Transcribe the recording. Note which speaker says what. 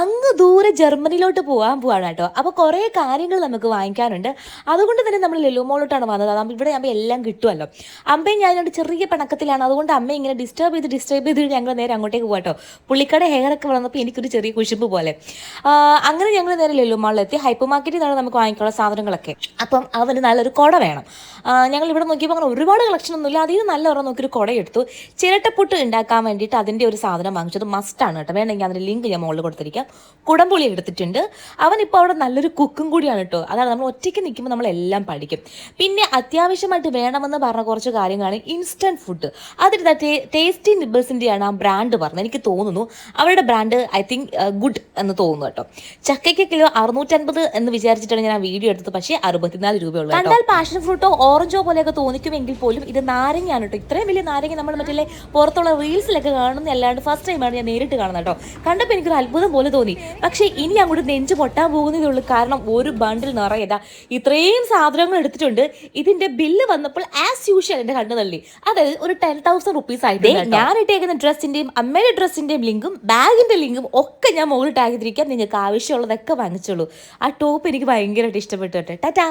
Speaker 1: അങ്ങ് ദൂരെ ജർമ്മനിയിലോട്ട് പോകാൻ പോവാണ് കേട്ടോ. അപ്പോൾ കുറേ കാര്യങ്ങൾ നമുക്ക് വാങ്ങിക്കാനുണ്ട്. അതുകൊണ്ട് തന്നെ നമ്മൾ ലെലുമോളോട്ടാണ് വന്നത്. ഇവിടെ ആകുമ്പോൾ എല്ലാം കിട്ടുമല്ലോ അമ്മയും ഞാനോട് ചെറിയ പണക്കത്തിലാണ്. അതുകൊണ്ട് അമ്മ ഇങ്ങനെ ഡിസ്റ്റർബ് ചെയ്ത് ഡിസ്റ്റർബ് ചെയ്ത് ഞങ്ങൾ നേരെ അങ്ങോട്ടേക്ക് പോകാട്ടോ പുള്ളിക്കട ഹെയർ ഒക്കെ വളർന്നപ്പോൾ എനിക്കൊരു ചെറിയ കുശിമ്പ് പോലെ. അങ്ങനെ ഞങ്ങൾ നേരെ ലുലുമോളിലെത്തി ഹൈപ്പർ മാർക്കറ്റിൽ നിന്നാണ് നമുക്ക് വാങ്ങിക്കാനുള്ള സാധനങ്ങളൊക്കെ. അപ്പം അവന് നല്ലൊരു കുട വേണം. ഞങ്ങൾ ഇവിടെ നോക്കിയപ്പോൾ അങ്ങനെ ഒരുപാട് കളക്ഷൻ ഒന്നുമില്ല അതിൽ നല്ല ഒരെണ്ണം നോക്കിയൊരു കുട എടുത്തു ചിരട്ടപ്പുട്ട് ഉണ്ടാക്കാൻ വേണ്ടിയിട്ട് അതിന്റെ ഒരു സാധനം വാങ്ങിച്ചത് മസ്റ്റാണ് കേട്ടോ. വേണമെങ്കിൽ അതിന്റെ ലിങ്ക് ഞാൻ മുകളിൽ കൊടുത്തിരിക്കാം. കുടംപുളി എടുത്തിട്ടുണ്ട്. അവൻ ഇപ്പോൾ അവിടെ നല്ലൊരു കുക്കും കൂടിയാണ് കേട്ടോ. അതാണ് നമ്മൾ ഒറ്റയ്ക്ക് നിൽക്കുമ്പോൾ നമ്മളെല്ലാം പഠിക്കും. പിന്നെ അത്യാവശ്യമായിട്ട് വേണമെന്ന് പറഞ്ഞ കുറച്ച് കാര്യങ്ങളാണ് ഇൻസ്റ്റന്റ് ഫുഡ് അതിൽ ടേസ്റ്റി നിബിൾസിന്റെയാണ് ആ ബ്രാൻഡ് പറഞ്ഞത്. എനിക്ക് തോന്നുന്നു അവരുടെ ബ്രാൻഡ് ഐ തിങ്ക് ഗുഡ് എന്ന് തോന്നുന്നു കേട്ടോ. ചക്കയ്ക്ക് കിലോ അറുന്നൂറ്റൻപത് എന്ന് വിചാരിച്ചിട്ടാണ് ഞാൻ ആ വീഡിയോ എടുത്തത്. പക്ഷേ അറുപത്തിനാല് രൂപയുള്ളൂ കണ്ടാൽ പാഷൻ ഫ്രൂട്ടോ ഓറഞ്ചോ പോലെയൊക്കെ തോന്നിക്കുമെങ്കിൽ പോലും ഇത് നാരങ്ങയാണ് കേട്ടോ. ഇത്രയും വലിയ നാരങ്ങ നമ്മൾ മറ്റേ പുറത്തുള്ള റീൽസിലൊക്കെ കാണുന്ന അല്ലാണ്ട് ഫസ്റ്റ് ടൈമാണ് ഞാൻ നേരിട്ട് കാണുന്നത് കേട്ടോ. കണ്ടപ്പോൾ എനിക്കൊരു അത്ഭുതം പോലെ തോന്നി. പക്ഷേ ഇനി അങ്ങോട്ട് നെഞ്ച് പൊട്ടാൻ പോകുന്നതേ ഉള്ളൂ. കാരണം ഒരു ബണ്ടിൽ നിറയതാ ഇത്രയും സാധനങ്ങൾ എടുത്തിട്ടുണ്ട്. ഇതിന്റെ ബില്ല് വന്നപ്പോൾ ആസ് യൂഷ്വൽ എന്റെ കണ്ണു തള്ളി. അതായത് ഒരു ടെൻ തൗസൻഡ് റുപ്പീസ് ആയിട്ട് ഞാൻ ഇട്ടേക്കുന്ന ഡ്രസ്സിന്റെയും അമ്മയുടെ ഡ്രസ്സിന്റെയും ലിങ്കും ബാഗിന്റെ ലിങ്കും ഒക്കെ ഞാൻ മുകളിൽ ടാഗ് ചെയ്തിരിക്കാം നിങ്ങൾക്ക് ആവശ്യമുള്ളതൊക്കെ വാങ്ങിച്ചോളൂ. ആ ടോപ്പ് എനിക്ക് ഭയങ്കരമായിട്ട് ഇഷ്ടപ്പെട്ടു കേട്ടോ. ടാറ്റാ.